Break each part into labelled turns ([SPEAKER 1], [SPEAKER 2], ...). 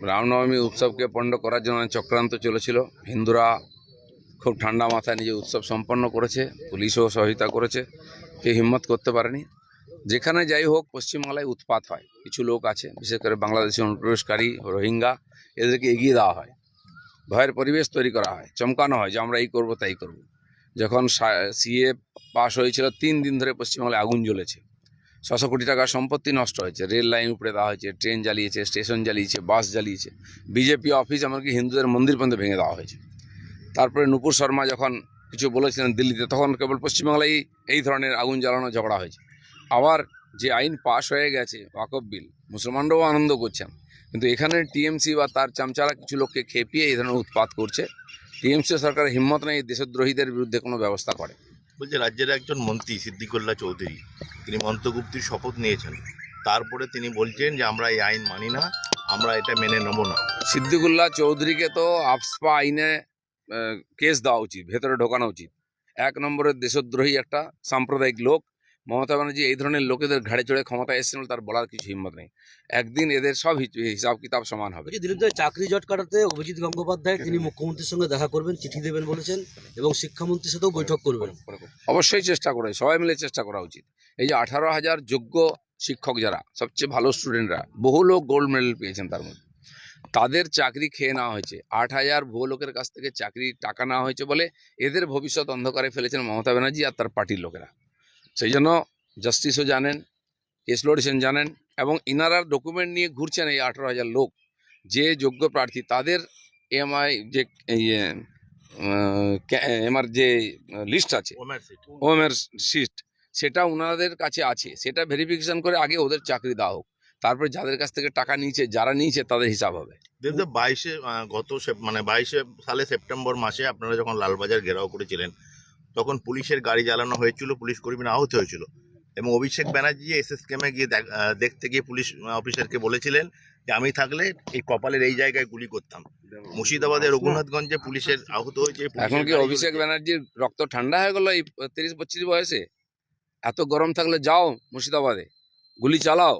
[SPEAKER 1] রামনবমী উৎসবকে পণ্ড করার জন্য চক্রান্ত চলেছিল। হিন্দুরা খুব ঠান্ডা মাথায় নিজে উৎসব সম্পন্ন করেছে, পুলিশও সহায়তা করেছে, কেউ হিম্মত করতে পারেনি। যেখানে যাই হোক, পশ্চিমবাংলায় উৎপাত হয়। কিছু লোক আছে, বিশেষ করে বাংলাদেশি অনুপ্রবেশকারী, রোহিঙ্গা, এদেরকে এগিয়ে দেওয়া হয়। ভয়ের পরিবেশ তৈরি করা হয়, চমকানো হয় যে আমরা এই করব, তাই করব। যখন সিএ পাশ হয়েছিল, তিন দিন ধরে পশ্চিমবাংলায় আগুন জ্বলেছে। ছশো কোটি টাকার সম্পত্তি নষ্ট হয়েছে। রেল লাইন উপরে দেওয়া হয়েছে, ট্রেন জ্বালিয়েছে, স্টেশন জ্বালিয়েছে, বাস জ্বালিয়েছে, বিজেপি অফিস এমনকি হিন্দুদের মন্দির পর্যন্ত ভেঙে দেওয়া হয়েছে। তারপরে নুপুর শর্মা যখন কিছু বলেছিলেন দিল্লিতে, তখন কেবল পশ্চিমবাংলায় এই ধরনের আগুন জ্বালানো ঝগড়া হয়েছে। আবার যে আইন পাশ হয়ে গেছে, ওয়াকফ বিল, মুসলমানরাও আনন্দ করছেন। কিন্তু এখানে টিএমসি বা তার চামচারা কিছু লোককে খেপিয়ে এই ধরনের উৎপাত করছে। টিএমসি সরকারের হিম্মত নেই দেশদ্রোহীদের বিরুদ্ধে কোনো ব্যবস্থা করে।
[SPEAKER 2] বলছে, রাজ্যের একজন মন্ত্রী, সিদ্দিকুল্লাহ চৌধুরী তিনি মন্ত্রগুপ্তির শপথ নিয়েছেন। তারপরে তিনি বলছেন যে আমরা এই আইন মানি না আমরা এটা মেনে নেব না।
[SPEAKER 1] সিদ্দিকুল্লাহ চৌধুরীকে তো আফসপা আইনে কেস দেওয়া উচিত ভেতরে ঢোকানো উচিত। এক নম্বরের দেশদ্রোহী একটা সাম্প্রদায়িক লোক। মমতা ব্যানার্জি এই ধরনের লোকেদের ঘাড়ে চড়ে ক্ষমতায় এসেছিল তার বলার কিছু হিম্মত নেই। একদিন এদের সব হিসাব কিতাব সমান হবে।
[SPEAKER 3] দিলীপ চাকরি জট কাটাতে অভিজিৎ গঙ্গোপাধ্যায় তিনি মুখ্যমন্ত্রীর সঙ্গে দেখা করবেন চিঠি দেবেন বলেছেন এবং শিক্ষামন্ত্রীর সাথেও বৈঠক করবেন।
[SPEAKER 1] অবশ্যই চেষ্টা করে সবাই মিলে চেষ্টা করা উচিত। এই যে আঠারো হাজার যোগ্য শিক্ষক যারা সবচেয়ে ভালো স্টুডেন্টরা বহু লোক গোল্ড মেডেল পেয়েছেন তার মধ্যে। তাদের চাকরি খেয়ে নেওয়া হয়েছে। আট হাজার ভুয়ো লোকের কাছ থেকে চাকরি টাকা নেওয়া হয়েছে বলে এদের ভবিষ্যৎ অন্ধকারে ফেলেছেন মমতা ব্যানার্জি আর তার পার্টির লোকেরা। সেই জন্য জাস্টিসও জানেন কেস লড়েছেন জানেন এবং ইনারা ডকুমেন্ট নিয়ে ঘুরছেন এই আঠারো হাজার লোক। যে যোগ্য প্রার্থী তাদের এমআই যে এমআর যে লিস্ট আছে
[SPEAKER 2] ওমের সিট
[SPEAKER 1] সিট ওনাদের কাছে আছে। সেটা ভেরিফিকেশন করে আগে ওদের চাকরি দেওয়া হোক। তারপরে যাদের কাছ থেকে টাকা নিয়েছে যারা নিয়েছে তাদের হিসাব হবে।
[SPEAKER 2] দেখতে বাইশে গত মানে বাইশে সালে সেপ্টেম্বর মাসে আপনারা যখন লালবাজার ঘেরাও করেছিলেন তখন পুলিশের গাড়ি জ্বালানো হয়েছিল পুলিশ কর্মীরা আহত হয়েছিল। এবং অভিষেক ব্যানার্জি এস এস কেমে গিয়ে দেখতে গিয়ে পুলিশ অফিসারকে বলেছিলেন যে আমি থাকলে এই কপালের এই জায়গায় গুলি করতাম। মুর্শিদাবাদের রঘুনাথগঞ্জে পুলিশের আহত হয়েছে
[SPEAKER 1] এখন কি অভিষেক ব্যানার্জির রক্ত ঠান্ডা হয়ে গেল এই তিরিশ পঁচিশ বয়সে? এত গরম থাকলে যাও মুর্শিদাবাদে গুলি চালাও।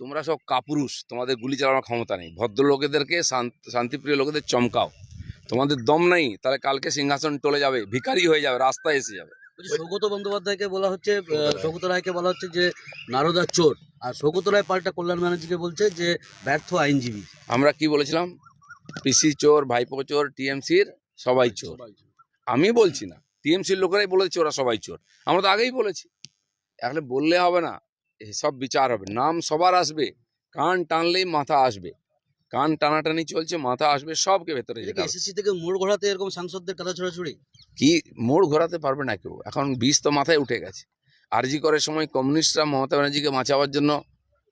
[SPEAKER 1] তোমরা সব কাপুরুষ তোমাদের গুলি চালানোর ক্ষমতা নেই। ভদ্র লোকেদেরকে শান্তিপ্রিয় লোকেদের চমকাও। তোমাদের দম নেই তাহলে কালকে সিংহাসন টলে যাবে ভিখারি হয়ে যাবে রাস্তায় এসে যাবে।
[SPEAKER 3] সৌগত বন্দ্যোপাধ্যায়কে বলা হচ্ছে সৌগত রায়কে বলা হচ্ছে যে নারদা চোর। আর সৌগত রায় পাল্টা কল্যাণ ব্যানার্জিকে বলছে যে ব্যর্থ আইনজীবী।
[SPEAKER 1] আমরা কি বলেছিলাম? পিসি চোর ভাইপো চোর টিএমসির সবাই চোর। আমি বলছি না টিএমসির লোকেরাই বলেছে ওরা সবাই চোর। আমরা তো আগেই বলেছি। এখন বললে হবে না। সব বিচার হবে। নাম সবার আসবে। কান টানলেই মাথা আসবে। কান টানাটানি চলছে মাথা আসবে সবকে ভেতরে যেতে
[SPEAKER 3] এসএসসি থেকে মোড় ঘোরাতে এরকম সাংসদদের কাদা ছড়াছড়ি?
[SPEAKER 1] কি মোড় ঘোরাতে পারবে না কেউ। এখন বিষ তো মাথায় উঠে গেছে। আরজি করার সময় কমিউনিস্টরা মমতা ব্যানার্জিকে বাঁচাবার জন্য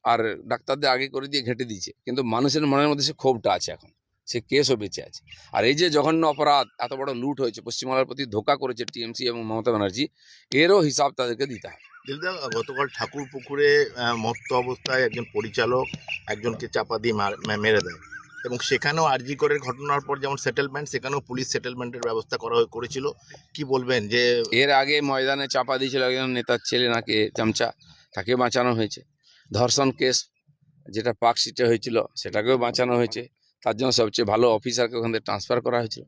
[SPEAKER 1] আর ডাক্তারদের আগে করে দিয়ে ঘেঁটে দিয়েছে। কিন্তু মানুষের মনের মধ্যে সে ক্ষোভটা আছে এখন। সে কেসও বেঁচে আছে। আর এই যে জঘন্য অপরাধ এত বড় লুট হয়েছে পশ্চিমবাংলার প্রতি ধোকা করেছে টিএমসি এবং মমতা ব্যানার্জি এরও হিসাব তাদেরকে দিতে হবে।
[SPEAKER 2] দিলদা গতকাল ঠাকুর পুকুরে মত্ত অবস্থায় একজন পরিচালক একজনকে চাপা দিয়ে মার- দেয়। এবং সেখানেও আরজি করের ঘটনার পর যেমন সেটেলমেন্ট সেখানেও পুলিশ সেটেলমেন্টের ব্যবস্থা করা হয়ে- করেছিল। কি বলবেন যে
[SPEAKER 1] এর আগে ময়দানে চাপা দিয়েছিল একজন নেতার ছেলে নাকি চামচা তাকে বাঁচানো হয়েছে। ধর্ষণ কেস যেটা পার্ক সিটে হয়েছিল সেটাকেও বাঁচানো হয়েছে। তার জন্য সবচেয়ে ভালো অফিসারকে ওখান থেকে ট্রান্সফার করা হয়েছিল।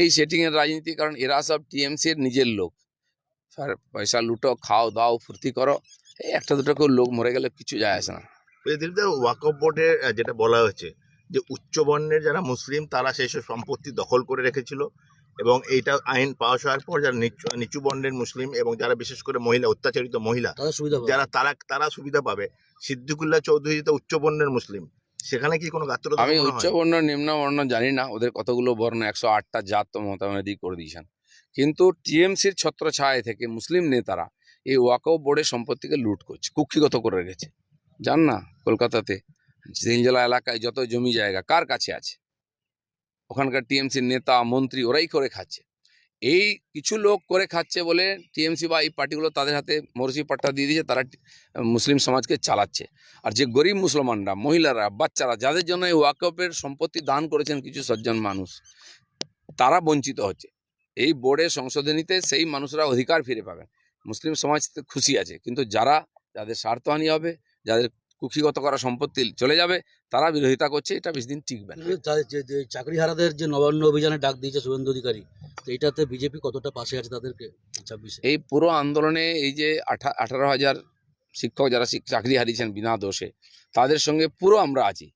[SPEAKER 1] এই সেটিংয়ের রাজনীতি কারণ এরা সব টিএমসির নিজের লোক। স্যার পয়সা লুটো খাও দাও ফুর্তি করো এই একটা দুটো কেউ লোক মরে গেলে কিছু যায় আসে না।
[SPEAKER 2] দিলদা ওয়াকফ বোর্ডে যেটা বলা হয়েছে যে উচ্চবর্ণের যারা মুসলিম তারা সেই সব সম্পত্তি দখল করে রেখেছিল এবং এইটা আইন পাস হওয়ার পর যারা নিচু নিচু বর্ণের মুসলিম এবং যারা বিশেষ করে মহিলা অত্যাচারিত মহিলা। যারা তারা তারা সুবিধা পাবে। সিদ্দিকুল্লাহ চৌধুরী তো উচ্চ বর্ণের মুসলিম সেখানে কি কোনো গাত্রতা
[SPEAKER 1] আমি উচ্চ বর্ণ নিম্ন বর্ণ জানি না। ওদের কতগুলো বর্ণ? একশো আটটা জাত তো মমতা ব্যানার্জি করে দিয়েছেন। কিন্তু টিএমসির ছত্রছায়া থেকে মুসলিম নেতারা এই ওয়াকফ বোর্ডের সম্পত্তিকে লুট করছে কুক্ষিগত করে রেখেছে। জান না কলকাতাতে? তিনজলা এলাকায় যত জমি জায়গা কার কাছে আছে? ওখানকার টিএমসির নেতা মন্ত্রী ওরাই করে খাচ্ছে। এই কিছু লোক করে খাচ্ছে বলে টিএমসি বা এই পার্টিগুলো তাদের হাতে মরসি পাট্টা দিয়ে দিয়েছে, তারা মুসলিম সমাজকে চালাচ্ছে। আর যে গরিব মুসলমানরা, মহিলারা, বাচ্চারা, যাদের জন্য এই ওয়াকফের সম্পত্তি দান করেছেন কিছু সজ্জন মানুষ, তারা বঞ্চিত হচ্ছে। এই বোর্ডে সংশোধনীতে সেই মানুষরা অধিকার ফিরে পাবেন। মুসলিম সমাজ খুশি আছে, কিন্তু যারা, যাদের স্বার্থহানি হবে, যাদের কুক্ষিগত করা সম্পত্তি চলে যাবে তারা বিরোধিতা করছে এটা বেশি দিন টিকবে না।
[SPEAKER 3] চাকরি হারাদের যে- যে চাকরিহারাদের যে নবান্ন অভিযানে ডাক দিয়েছে শুভেন্দু অধিকারী এইটাতে এটাতে বিজেপি কতটা পাশে আছে তাদেরকে ছাব্বিশে?
[SPEAKER 1] এই পুরো আন্দোলনে এই যে আঠা আঠারো হাজার শিক্ষক যারা চাকরি হারিয়েছেন বিনা দোষে তাদের সঙ্গে পুরো আমরা আছি।